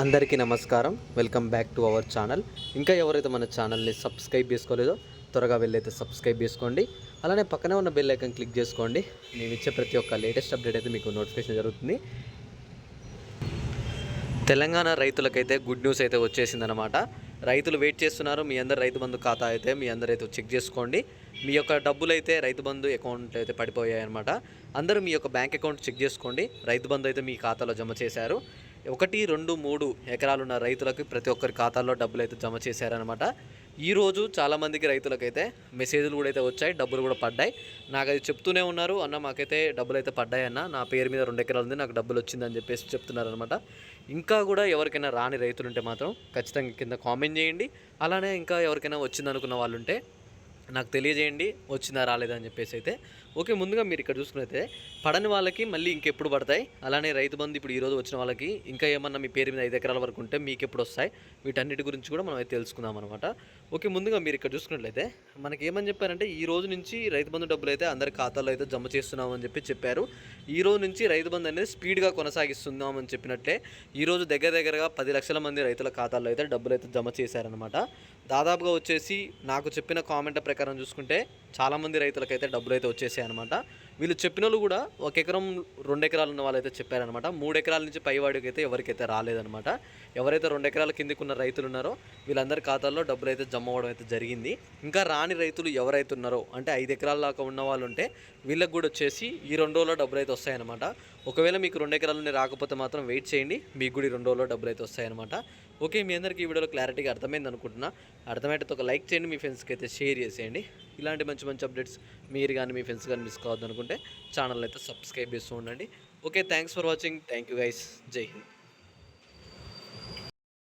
అందరికీ నమస్కారం. Welcome back to our channel ఇంకా ఎవరైతే మన ఛానల్ని సబ్స్క్రైబ్ చేసుకోలేదో త్వరగా వెళ్ళైతే సబ్స్క్రైబ్ చేసుకోండి. అలానే పక్కనే ఉన్న బెల్ ఐకన్ క్లిక్ చేసుకోండి. మేము ఇచ్చే ప్రతి ఒక్క లేటెస్ట్ అప్డేట్ అయితే మీకు నోటిఫికేషన్ జరుగుతుంది. తెలంగాణ రైతులకైతే గుడ్ న్యూస్ అయితే వచ్చేసిందనమాట రైతులు వెయిట్ చేస్తున్నారు. మీ అందరు రైతు బంధు ఖాతా అయితే మీ అందరూ అయితే చెక్ చేసుకోండి. మీ యొక్క డబ్బులు అయితే రైతు బంధు అకౌంట్ అయితే పడిపోయాయి అనమాట అందరూ మీ యొక్క బ్యాంక్ అకౌంట్ చెక్ చేసుకోండి. రైతు బంధు అయితే మీ ఖాతాలో జమ చేశారు. ఒకటి రెండు మూడు ఎకరాలున్న రైతులకు ప్రతి ఒక్కరి ఖాతాల్లో డబ్బులు అయితే జమ చేశారనమాట ఈరోజు చాలామందికి రైతులకైతే మెసేజ్లు కూడా అయితే వచ్చాయి డబ్బులు కూడా పడ్డాయి. నాకు అది చెప్తూనే ఉన్నారు అన్న మాకైతే డబ్బులు అయితే పడ్డాయి అన్న నా పేరు మీద రెండు ఎకరాలు ఉంది నాకు డబ్బులు వచ్చిందని చెప్పేసి చెప్తున్నారు అనమాట ఇంకా కూడా ఎవరికైనా రాని రైతులుంటే మాత్రం ఖచ్చితంగా కింద కామెంట్ చేయండి. అలానే ఇంకా ఎవరికైనా వచ్చిందనుకున్న వాళ్ళు ఉంటే నాకు తెలియజేయండి వచ్చిందా రాలేదా అని చెప్పేసి అయితే. ఓకే ముందుగా మీరు ఇక్కడ చూసుకున్నైతే పడని వాళ్ళకి మళ్ళీ ఇంకెప్పుడు పడతాయి. అలానే రైతు బంధు ఇప్పుడు ఈరోజు వచ్చిన వాళ్ళకి ఇంకా ఏమన్నా మీ పేరు మీద ఐదు ఎకరాల వరకు ఉంటే మీకు ఎప్పుడు వస్తాయి? వీటన్నిటి గురించి కూడా మనం అయితే తెలుసుకుందాం అనమాట ఓకే ముందుగా మీరు ఇక్కడ చూసుకున్నట్లయితే మనకి ఏమని చెప్పారంటే ఈ రోజు నుంచి రైతు బంధు డబ్బులు అయితే అందరి ఖాతాల్లో అయితే జమ చేస్తున్నామని చెప్పి చెప్పారు. ఈ రోజు నుంచి రైతు బంధు అనేది స్పీడ్గా కొనసాగిస్తున్నామని చెప్పినట్లే ఈరోజు దగ్గర దగ్గరగా పది లక్షల మంది రైతుల ఖాతాల్లో అయితే డబ్బులు అయితే జమ చేశారనమాట దాదాపుగా వచ్చేసి నాకు చెప్పిన కామెంట్ ప్రకారం చూసుకుంటే చాలామంది రైతులకైతే డబ్బులు అయితే వచ్చేసాయి అనమాట వీళ్ళు చెప్పిన వాళ్ళు కూడా ఒక ఎకరం రెండు ఎకరాలు ఉన్న వాళ్ళైతే చెప్పారనమాట మూడు ఎకరాల నుంచి పైవాడికి అయితే ఎవరికైతే రాలేదనమాట ఎవరైతే రెండు ఎకరాల కిందికి ఉన్న రైతులు ఉన్నారో వీళ్ళందరి ఖాతాల్లో డబ్బులు అయితే జమ అవ్వడం అయితే జరిగింది. ఇంకా రాని రైతులు ఎవరైతే ఉన్నారో అంటే ఐదు ఎకరాల దాకా ఉన్న వాళ్ళు ఉంటే వీళ్ళకి కూడా వచ్చేసి ఈ రెండు రోజుల్లో డబ్బులు అయితే వస్తాయన్నమాట. ఒకవేళ మీకు రెండు ఎకరాలని రాకపోతే మాత్రం వెయిట్ చేయండి. మీకు కూడా ఈ రెండు రోజుల్లో డబ్బులు అయితే వస్తాయన్నమాట. ఓకే మీ అందరికీ ఈ వీడియోలో క్లారిటీగా అర్థమైంది అనుకుంటున్నా. అర్థమైతే ఒక లైక్ చేయండి మీ ఫ్రెండ్స్కి అయితే షేర్ చేసేయండి. ఇలాంటి మంచి మంచి అప్డేట్స్ మీరు కానీ మీ ఫ్రెండ్స్ కానీ మిస్ కావద్దు అనుకుంటే ఛానల్ అయితే సబ్స్క్రైబ్ చేస్తూ ఉండండి. Okay thanks for watching. Thank you guys. జై హింద్.